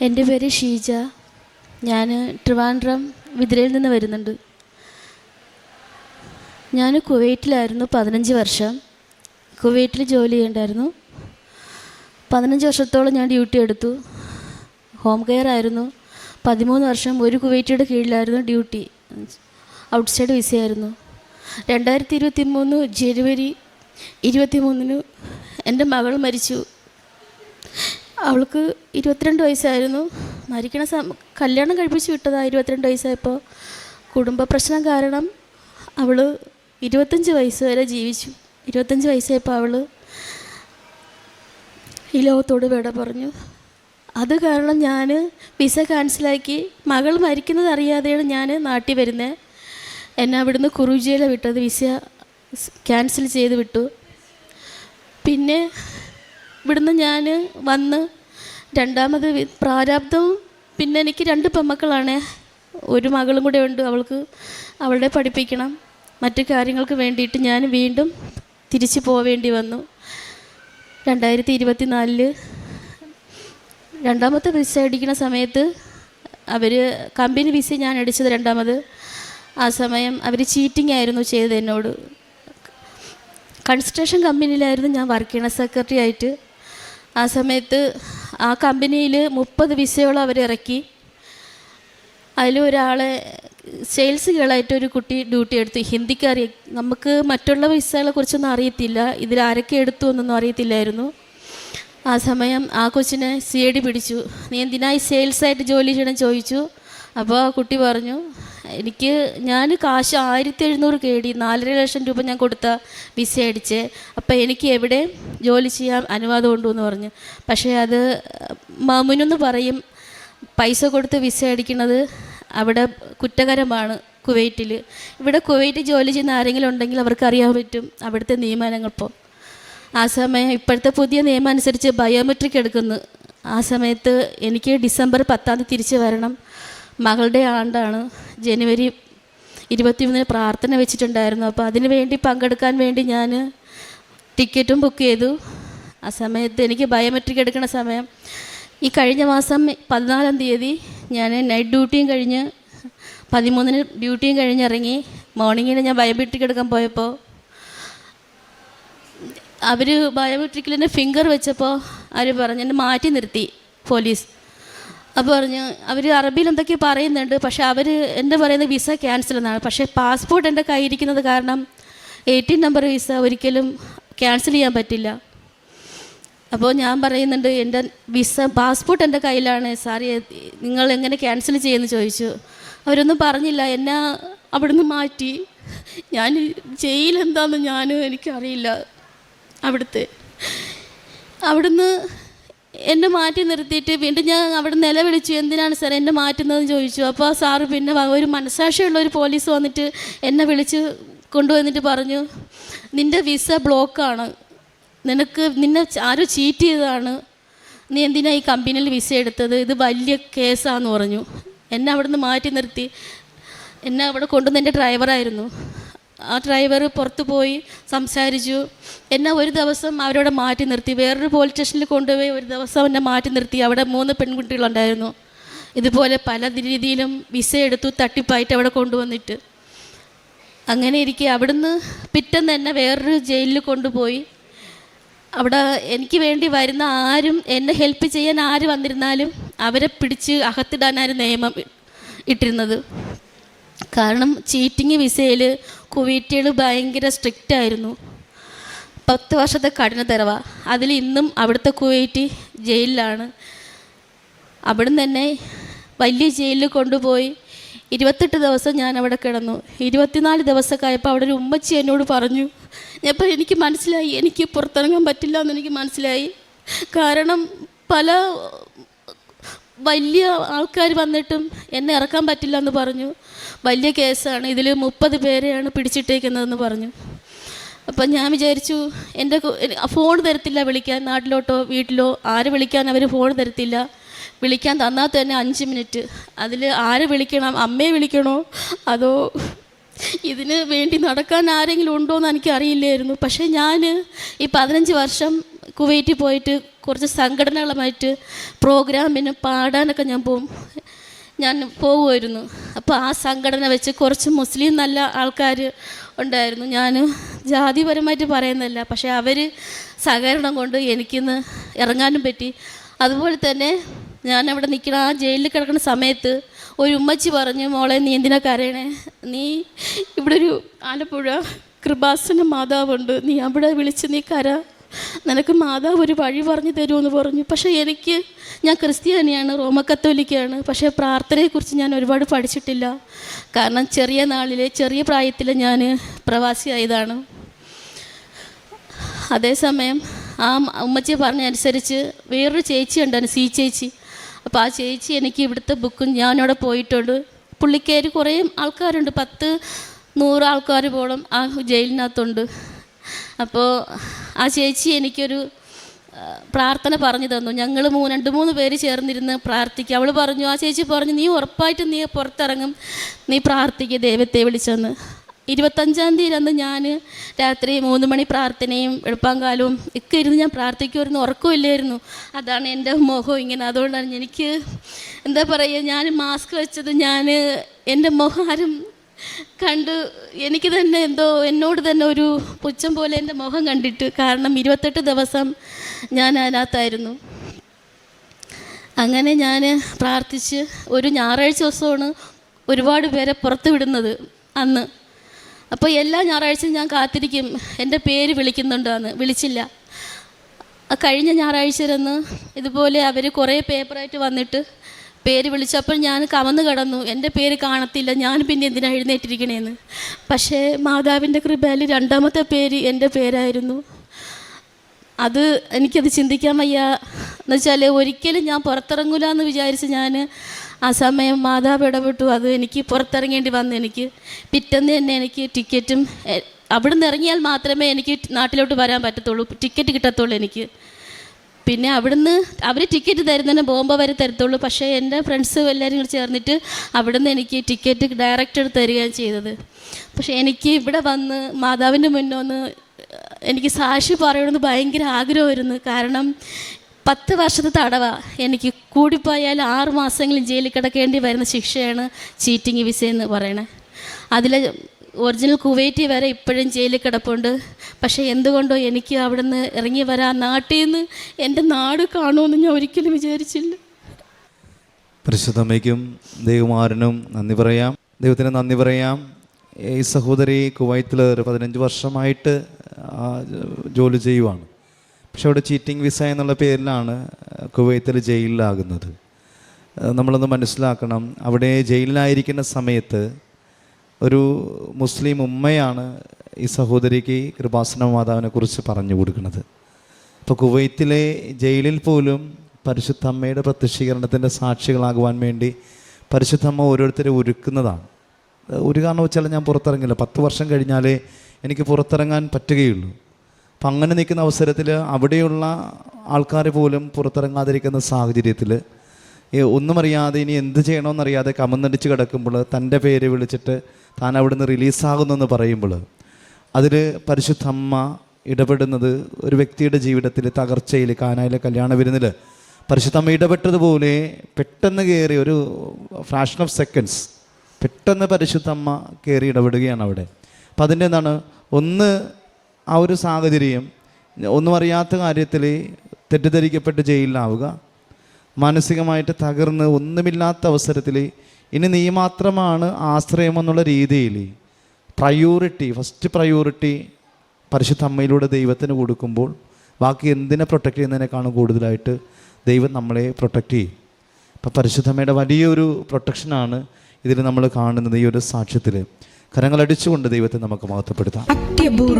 എന്റെ പേര് ഷീജ. ഞാൻ ട്രിവാൻഡ്രം വിതിരയിൽ നിന്ന് വരുന്നുണ്ട്. ഞാൻ കുവൈറ്റിലായിരുന്നു പതിനഞ്ച് വർഷം. കുവൈറ്റിൽ ജോലി ചെയ്യണ്ടായിരുന്നു. പതിനഞ്ച് വർഷത്തോളം ഞാൻ ഡ്യൂട്ടി എടുത്തു. ഹോം കെയർ ആയിരുന്നു. പതിമൂന്ന് വർഷം ഒരു കുവൈറ്റിയുടെ കീഴിലായിരുന്നു ഡ്യൂട്ടി. ഔട്ട്സൈഡ് വിസയായിരുന്നു. രണ്ടായിരത്തി ഇരുപത്തി മൂന്ന് ജനുവരി ഇരുപത്തി മൂന്നിന് എന്റെ മകൾ മരിച്ചു. അവൾക്ക് ഇരുപത്തിരണ്ട് വയസ്സായിരുന്നു. മരിക്കണ സമ കല്യാണം കഴിപ്പിച്ച് വിട്ടതാണ് ഇരുപത്തിരണ്ട് വയസ്സായപ്പോൾ കുടുംബ പ്രശ്നം കാരണം അവൾ ഇരുപത്തഞ്ച് വയസ്സ് വരെ ജീവിച്ചു. ഇരുപത്തഞ്ച് വയസ്സായപ്പോൾ അവൾ ഈ ലോകത്തോട് വിട പറഞ്ഞു. അത് കാരണം ഞാൻ വിസ ക്യാൻസലാക്കി. മകൾ മരിക്കുന്നത് അറിയാതെയാണ് ഞാൻ നാട്ടിൽ വരുന്നത് എന്നെ അവിടുന്ന് കുറുജിയിലെ വിട്ടത് വിസ ക്യാൻസൽ ചെയ്ത് വിട്ടു. പിന്നെ ഇവിടുന്ന് ഞാൻ വന്ന് രണ്ടാമത് പ്രാരാബ്ദം പിന്നെ എനിക്ക് രണ്ട് പെമ്മക്കളാണ്. ഒരു മകളും കൂടെ ഉണ്ട് അവൾക്ക് അവളുടെ പഠിപ്പിക്കണം. മറ്റു കാര്യങ്ങൾക്ക് വേണ്ടിയിട്ട് ഞാൻ വീണ്ടും തിരിച്ചു പോവേണ്ടി വന്നു. രണ്ടായിരത്തി ഇരുപത്തി നാലിൽ രണ്ടാമത്തെ വിസ അടിക്കുന്ന സമയത്ത് അവർ കമ്പനി വിസ ഞാൻ അടിച്ചത് രണ്ടാമത്. ആ സമയം അവർ ചീറ്റിംഗ് ആയിരുന്നു ചെയ്തത് എന്നോട്. കൺസ്ട്രക്ഷൻ കമ്പനിയിലായിരുന്നു ഞാൻ വർക്ക് ചെയ്യണ സെക്രട്ടറി ആയിട്ട്. ആ സമയത്ത് ആ കമ്പനിയിൽ മുപ്പത് വിസയോളം അവർ ഇറക്കി. അതിലൊരാളെ സെയിൽസ് ഗേളായിട്ട് ഒരു കുട്ടി ഡ്യൂട്ടി എടുത്തു. ഹിന്ദിക്ക് അറിയ നമുക്ക് മറ്റുള്ള വിസകളെ കുറിച്ചൊന്നും അറിയത്തില്ല. ഇതിൽ ആരൊക്കെ എടുത്തു എന്നൊന്നും അറിയത്തില്ലായിരുന്നു. ആ സമയം ആ കൊച്ചിനെ സി ഐ ഡി പിടിച്ചു. നീ എന്തിനായി സെയിൽസായിട്ട് ജോലി ചെയ്യണം ചോദിച്ചു. അപ്പോൾ കുട്ടി പറഞ്ഞു എനിക്ക് ഞാൻ കാശ് ആയിരത്തി എഴുന്നൂറ് കേടി നാലര ലക്ഷം രൂപ ഞാൻ കൊടുത്ത വിസ അടിച്ച് അപ്പോൾ എനിക്ക് എവിടെ ജോലി ചെയ്യാൻ അനുവാദം ഉണ്ടോ? എന്ന് പറഞ്ഞു. പക്ഷേ അത് മാമുനെന്ന് പറയും പൈസ കൊടുത്ത് വിസ അടിക്കുന്നത് അവിടെ കുറ്റകരമാണ് കുവൈറ്റിൽ ഇവിടെ കുവൈറ്റ് ജോലി ചെയ്യുന്ന ആരെങ്കിലും ഉണ്ടെങ്കിൽ അവർക്ക് അറിയാൻ പറ്റും അവിടുത്തെ നിയമനങ്ങൾ ഇപ്പോൾ ആ സമയം ഇപ്പോഴത്തെ പുതിയ നിയമം അനുസരിച്ച് ബയോമെട്രിക് എടുക്കുന്നു. ആ സമയത്ത് എനിക്ക് ഡിസംബർ പത്താം തീയതി തിരിച്ച് വരണം. മകളുടെ ആണ്ടാണ് ജനുവരി ഇരുപത്തിമൂന്നിന് പ്രാർത്ഥന വെച്ചിട്ടുണ്ടായിരുന്നു. അപ്പോൾ അതിന് വേണ്ടി പങ്കെടുക്കാൻ വേണ്ടി ഞാൻ ടിക്കറ്റും ബുക്ക് ചെയ്തു. ആ സമയത്ത് എനിക്ക് ബയോമെട്രിക് എടുക്കുന്ന സമയം ഈ കഴിഞ്ഞ മാസം പതിനാലാം തീയതി ഞാൻ നൈറ്റ് ഡ്യൂട്ടിയും കഴിഞ്ഞ് പതിമൂന്നിന് ഡ്യൂട്ടിയും കഴിഞ്ഞിറങ്ങി മോർണിംഗിന് ഞാൻ ബയോമെട്രിക് എടുക്കാൻ പോയപ്പോൾ അവർ ബയോമെട്രിക്കിൽ തന്നെ ഫിംഗർ വെച്ചപ്പോൾ അവർ പറഞ്ഞു എന്നെ മാറ്റി നിർത്തി പോലീസ് അപ്പോൾ പറഞ്ഞു അവർ അറബിയിൽ എന്തൊക്കെയോ പറയുന്നുണ്ട് പക്ഷേ അവർ എന്റെ പറയുന്നത് വിസ ക്യാൻസൽ എന്നാണ്. പക്ഷേ പാസ്പോർട്ട് എന്റെ കയ്യിരിക്കുന്നത് കാരണം എയ്റ്റീൻ നമ്പർ വിസ ഒരിക്കലും ക്യാൻസൽ ചെയ്യാൻ പറ്റില്ല. അപ്പോൾ ഞാൻ പറയുന്നുണ്ട് എന്റെ വിസ പാസ്പോർട്ട് എന്റെ കയ്യിലാണ്. സാറി നിങ്ങൾ എങ്ങനെ ക്യാൻസൽ ചെയ്യുമെന്ന് ചോദിച്ചു. അവരൊന്നും പറഞ്ഞില്ല എന്നെ അവിടുന്ന് മാറ്റി. ഞാൻ ജയിലെന്താന്ന് ഞാൻ എനിക്കറിയില്ല അവിടുത്തെ. അവിടുന്ന് എന്നെ മാറ്റി നിർത്തിയിട്ട് വീണ്ടും ഞാൻ അവിടെ നിലവിളിച്ചു എന്തിനാണ് സാർ എന്നെ മാറ്റുന്നതെന്ന് ചോദിച്ചു? അപ്പോൾ സാറ് പിന്നെ ഒരു മനസാക്ഷിയുള്ള ഒരു പോലീസ് വന്നിട്ട് എന്നെ വിളിച്ച് കൊണ്ടുവന്നിട്ട് പറഞ്ഞു നിന്റെ വിസ ബ്ലോക്കാണ്. നിനക്ക് നിന്നെ ആരോ ചീറ്റ് ചെയ്തതാണ്. നീ എന്തിനാ ഈ കമ്പനിയിൽ വിസ എടുത്തത്? ഇത് വലിയ കേസാന്ന് പറഞ്ഞു. എന്നെ അവിടെ നിന്ന് മാറ്റി നിർത്തി. എന്നെ അവിടെ കൊണ്ടുവന്ന എന്റെ ഡ്രൈവറായിരുന്നു. ആ ഡ്രൈവർ പുറത്തു പോയി സംസാരിച്ചു. എന്നെ ഒരു ദിവസം അവരവിടെ മാറ്റി നിർത്തി. വേറൊരു പോലീസ് സ്റ്റേഷനിൽ കൊണ്ടുപോയി ഒരു ദിവസം എന്നെ മാറ്റി നിർത്തി. അവിടെ മൂന്ന് പെൺകുട്ടികളുണ്ടായിരുന്നു ഇതുപോലെ പല രീതിയിലും വിസ എടുത്തു തട്ടിപ്പായിട്ട് അവിടെ കൊണ്ടുവന്നിട്ട്. അങ്ങനെ ഇരിക്കെ. അവിടുന്ന് പിറ്റേന്ന് എന്നെ വേറൊരു ജയിലിൽ കൊണ്ടുപോയി. അവിടെ എനിക്ക് വേണ്ടി വരുന്ന ആരും എന്നെ ഹെൽപ്പ് ചെയ്യാൻ ആര് വന്നിരുന്നാലും അവരെ പിടിച്ച് അകത്തിടാനായിരുന്നു നിയമം ഇട്ടിരുന്നത്. കാരണം ചീറ്റിങ് വിസയിൽ കുവൈറ്റുകൾ ഭയങ്കര സ്ട്രിക്റ്റ് ആയിരുന്നു. പത്ത് വർഷത്തെ കഠിന തെരവ. അതിൽ ഇന്നും അവിടുത്തെ കുവൈറ്റ് ജയിലിലാണ്. അവിടുന്ന് തന്നെ വലിയ ജയിലിൽ കൊണ്ടുപോയി ഇരുപത്തെട്ട് ദിവസം ഞാൻ അവിടെ കിടന്നു. ഇരുപത്തിനാല് ദിവസമൊക്കെ ആയപ്പോൾ അവിടെ ഒരു ഉമ്മച്ചി എന്നോട് പറഞ്ഞു ഞാൻ എനിക്ക് മനസ്സിലായി എനിക്ക് പുറത്തിറങ്ങാൻ പറ്റില്ല എന്ന് എനിക്ക് മനസ്സിലായി. കാരണം പല വലിയ ആൾക്കാർ വന്നിട്ടും എന്നെ ഇറക്കാൻ പറ്റില്ല എന്ന് പറഞ്ഞു. വലിയ കേസാണ്. ഇതിൽ മുപ്പത് പേരെയാണ് പിടിച്ചിട്ടേക്കുന്നതെന്ന് പറഞ്ഞു. അപ്പം ഞാൻ വിചാരിച്ചു എന്റെ ഫോൺ തരത്തില്ല വിളിക്കാൻ. നാട്ടിലോട്ടോ വീട്ടിലോ ആര് വിളിക്കാൻ അവർ ഫോൺ തരത്തില്ല. വിളിക്കാൻ തന്നാൽ തന്നെ അഞ്ച് മിനിറ്റ്. അതിൽ ആരെ വിളിക്കണം? അമ്മയെ വിളിക്കണോ? അതോ ഇതിന് വേണ്ടി നടക്കാൻ ആരെങ്കിലും ഉണ്ടോ എന്ന് എനിക്ക് അറിയില്ലായിരുന്നു പക്ഷേ ഞാൻ ഈ പതിനഞ്ച് വർഷം കുവൈറ്റിൽ പോയിട്ട് കുറച്ച് സംഘടനകളുമായിട്ട് പ്രോഗ്രാമിന് പാടാനൊക്കെ ഞാൻ പോകും ഞാൻ പോകുമായിരുന്നു അപ്പോൾ ആ സംഘടന വെച്ച് കുറച്ച് മുസ്ലിം നല്ല ആൾക്കാർ ഉണ്ടായിരുന്നു. ഞാൻ ജാതിപരമായിട്ട് പറയുന്നില്ല പക്ഷേ അവർ സഹകരണം കൊണ്ട് എനിക്കിന്ന് ഇറങ്ങാനും പറ്റി. അതുപോലെ തന്നെ ഞാൻ അവിടെ നിൽക്കുന്ന ആ ജയിലിൽ കിടക്കുന്ന സമയത്ത് ഒരു ഉമ്മച്ചി പറഞ്ഞു മോളെ നീ എന്തിനാ കരയണേ? നീ ഇവിടെ ഒരു ആലപ്പുഴ കൃപാസന മാതാവുണ്ട്. നീ അവിടെ വിളിച്ച് നീ കര. നിനക്ക് മാതാവ് ഒരു വഴി പറഞ്ഞു തരുമെന്ന് പറഞ്ഞു. പക്ഷേ എനിക്ക് ഞാൻ ക്രിസ്ത്യാനിയാണ് റോമ കത്തോലിക്കയാണ്. പക്ഷേ പ്രാർത്ഥനയെക്കുറിച്ച് ഞാൻ ഒരുപാട് പഠിച്ചിട്ടില്ല. കാരണം ചെറിയ നാളിലെ ചെറിയ പ്രായത്തിൽ ഞാൻ പ്രവാസിയായതാണ്. അതേസമയം ആ ഉമ്മച്ചി പറഞ്ഞ അനുസരിച്ച് വേറൊരു ചേച്ചി ഉണ്ടായിരുന്നു സി ചേച്ചി. അപ്പോൾ ആ ചേച്ചി എനിക്ക് ഇവിടുത്തെ ബുക്കും ഞാനവിടെ പോയിട്ടുണ്ട്. പുള്ളിക്കേര് കുറേ ആൾക്കാരുണ്ട് പത്ത് നൂറ് ആൾക്കാർ പോലും ആ ജയിലിനകത്തുണ്ട്. അപ്പോൾ ആ ചേച്ചി എനിക്കൊരു പ്രാർത്ഥന പറഞ്ഞു തന്നു. ഞങ്ങൾ മൂ രണ്ട് മൂന്ന് പേര് ചേർന്നിരുന്ന് പ്രാർത്ഥിക്കുക അവൾ പറഞ്ഞു ആ ചേച്ചി പറഞ്ഞു നീ ഉറപ്പായിട്ട് നീ പുറത്തിറങ്ങും. നീ പ്രാർത്ഥിക്കുക ദൈവത്തെ വിളിച്ചെന്ന്. ഇരുപത്തഞ്ചാം തീയതി അന്ന് ഞാൻ രാത്രി മൂന്ന് മണി പ്രാർത്ഥനയും എളുപ്പാങ്കാലവും ഒക്കെ ഇരുന്ന് ഞാൻ പ്രാർത്ഥിക്കുമായിരുന്നു ഉറക്കമില്ലായിരുന്നു അതാണ് എന്റെ മുഖം ഇങ്ങനെ. അതുകൊണ്ടാണ് എനിക്ക് എന്താ പറയുക ഞാൻ മാസ്ക് വെച്ചത് ഞാൻ എന്റെ മുഖം ആരും കണ്ട് എനിക്ക് തന്നെ എന്തോ എന്നോട് തന്നെ ഒരു പുച്ഛം പോലെ എന്റെ മുഖം കണ്ടിട്ട് കാരണം ഇരുപത്തെട്ട് ദിവസം ഞാൻ അതിനകത്തായിരുന്നു. അങ്ങനെ ഞാൻ പ്രാർത്ഥിച്ച് ഒരു ഞായറാഴ്ച ദിവസമാണ് ഒരുപാട് പേരെ പുറത്ത് വിടുന്നത് അന്ന്. അപ്പോൾ എല്ലാ ഞായറാഴ്ചയും ഞാൻ കാത്തിരിക്കും. എന്റെ പേര് വിളിക്കുന്നുണ്ടോയെന്ന് വിളിച്ചില്ല. കഴിഞ്ഞ ഞായറാഴ്ചയിലന്ന് ഇതുപോലെ അവർ കുറേ പേപ്പറായിട്ട് വന്നിട്ട് പേര് വിളിച്ചപ്പോൾ ഞാൻ കമന്ന് കിടന്നു. എന്റെ പേര് കാണത്തില്ല. ഞാൻ പിന്നെ എന്തിനാണ് എഴുന്നേറ്റിരിക്കണേന്ന്. പക്ഷേ മാതാവിന്റെ കൃപയിൽ രണ്ടാമത്തെ പേര് എന്റെ പേരായിരുന്നു. അത് എനിക്കത് ചിന്തിക്കാൻ വയ്യ. എന്ന് വെച്ചാൽ ഒരിക്കലും ഞാൻ പുറത്തിറങ്ങൂല എന്ന് വിചാരിച്ച് ഞാൻ ആ സമയം മാതാവ് ഇടപെട്ടു. അത് എനിക്ക് പുറത്തിറങ്ങേണ്ടി വന്നു. എനിക്ക് പിറ്റന്ന് തന്നെ എനിക്ക് ടിക്കറ്റും അവിടെ നിന്ന് ഇറങ്ങിയാൽ മാത്രമേ എനിക്ക് നാട്ടിലോട്ട് വരാൻ പറ്റത്തുള്ളൂ. ടിക്കറ്റ് കിട്ടത്തുള്ളൂ എനിക്ക്. പിന്നെ അവിടുന്ന് അവർ ടിക്കറ്റ് തരുന്നതിന് ബോംബെ വരെ തരത്തുള്ളൂ. പക്ഷേ എന്റെ ഫ്രണ്ട്സ് എല്ലാവരും കൂടി ചേർന്നിട്ട് അവിടുന്ന് എനിക്ക് ടിക്കറ്റ് ഡയറക്റ്റ് എടുത്ത് തരികയാണ് ചെയ്തത്. പക്ഷേ എനിക്ക് ഇവിടെ വന്ന് മാതാവിന്റെ മുന്നോന്ന് എനിക്ക് സാക്ഷി പറയണമെന്ന് ഭയങ്കര ആഗ്രഹമായിരുന്നു. കാരണം പത്ത് വർഷത്തെ തടവ. എനിക്ക് കൂടിപ്പോയാൽ ആറ് മാസങ്ങളിൽ ജയിലിൽ കിടക്കേണ്ടി വരുന്ന ശിക്ഷയാണ് ചീറ്റിംഗ് വിസ എന്ന് പറയണേ. അതിൽ ഒറിജിനൽ കുവൈറ്റി വരെ ഇപ്പോഴും ജയിലിൽ കിടപ്പുണ്ട്. പക്ഷേ എന്തുകൊണ്ടോ എനിക്ക് അവിടെ നിന്ന് ഇറങ്ങി വരാൻ നാട്ടിൽ നിന്ന് എന്റെ നാട് കാണുമെന്ന് ഞാൻ ഒരിക്കലും വിചാരിച്ചില്ല. പരിശുദ്ധമ്മയ്ക്കും ദൈവമാരനും നന്ദി പറയാം. ദൈവത്തിന് നന്ദി പറയാം. ഈ സഹോദരി കുവൈത്തിൽ ഒരു പതിനഞ്ച് വർഷമായിട്ട് ജോലി ചെയ്യുവാണ്. പക്ഷെ അവിടെ ചീറ്റിംഗ് വിസ എന്നുള്ള പേരിലാണ് കുവൈത്തിൽ ജയിലിലാകുന്നത്. നമ്മളൊന്ന് മനസ്സിലാക്കണം. അവിടെ ജയിലിലായിരിക്കുന്ന സമയത്ത് ഒരു മുസ്ലിം ഉമ്മയാണ് ഈ സഹോദരിക്ക് കൃപാസന മാതാവിനെ കുറിച്ച് പറഞ്ഞു കൊടുക്കുന്നത്. ഇപ്പോൾ കുവൈത്തിലെ ജയിലിൽ പോലും പരിശുദ്ധ അമ്മയുടെ പ്രത്യക്ഷീകരണത്തിന്റെ സാക്ഷികളാകുവാൻ വേണ്ടി പരിശുദ്ധ അമ്മ ഓരോരുത്തരെ ഒരുക്കുന്നതാണ്. ഒരു കാരണം വെച്ചാൽ ഞാൻ പുറത്തിറങ്ങില്ല. പത്ത് വർഷം കഴിഞ്ഞാലേ എനിക്ക് പുറത്തിറങ്ങാൻ പറ്റുകയുള്ളൂ. അപ്പം അങ്ങനെ നിൽക്കുന്ന അവസരത്തിൽ അവിടെയുള്ള ആൾക്കാർ പോലും പുറത്തിറങ്ങാതിരിക്കുന്ന സാഹചര്യത്തിൽ ഒന്നും അറിയാതെ ഇനി എന്ത് ചെയ്യണമെന്നറിയാതെ കമന്നടിച്ച് കിടക്കുമ്പോൾ തന്റെ പേര് വിളിച്ചിട്ട് താൻ അവിടുന്ന് റിലീസാകുന്നെന്ന് പറയുമ്പോൾ അതിൽ പരിശുദ്ധ അമ്മ ഇടപെടുന്നത് ഒരു വ്യക്തിയുടെ ജീവിതത്തിൽ തകർച്ചയിൽ കാനായിലെ കല്യാണ വിരുന്നിൽ പരിശുദ്ധമ്മ ഇടപെട്ടതുപോലെ പെട്ടെന്ന് കയറി ഒരു ഫ്രാഷൻ ഓഫ് സെക്കൻഡ്സ് പെട്ടെന്ന് പരിശുദ്ധമ്മ കയറി ഇടപെടുകയാണ് അവിടെ. അപ്പം അതിന്റെ എന്താണ്? ഒന്ന് ആ ഒരു സാഹചര്യം ഒന്നും അറിയാത്ത കാര്യത്തിൽ തെറ്റിദ്ധരിക്കപ്പെട്ട് ജയിലിലാവുക. മാനസികമായിട്ട് തകർന്ന് ഒന്നുമില്ലാത്ത അവസരത്തിൽ ഇനി നീ മാത്രമാണ് ആശ്രയമെന്നുള്ള രീതിയിൽ പ്രയോറിറ്റി ഫസ്റ്റ് പ്രയോറിറ്റി പരിശുദ്ധ അമ്മയിലൂടെ ദൈവത്തിന് കൊടുക്കുമ്പോൾ ബാക്കി എന്തിനെ പ്രൊട്ടക്റ്റ് ചെയ്യുന്നതിനേക്കാളും കൂടുതലായിട്ട് ദൈവം നമ്മളെ പ്രൊട്ടക്റ്റ് ചെയ്യും. അപ്പം പരിശുദ്ധമ്മയുടെ വലിയൊരു പ്രൊട്ടക്ഷനാണ് ഇതിൽ നമ്മൾ കാണുന്നത് ഈ ഒരു സാക്ഷ്യത്തിൽ. കരങ്ങളടിച്ചുകൊണ്ട് ദൈവത്തെ നമുക്ക് മഹത്വപ്പെടുത്താം.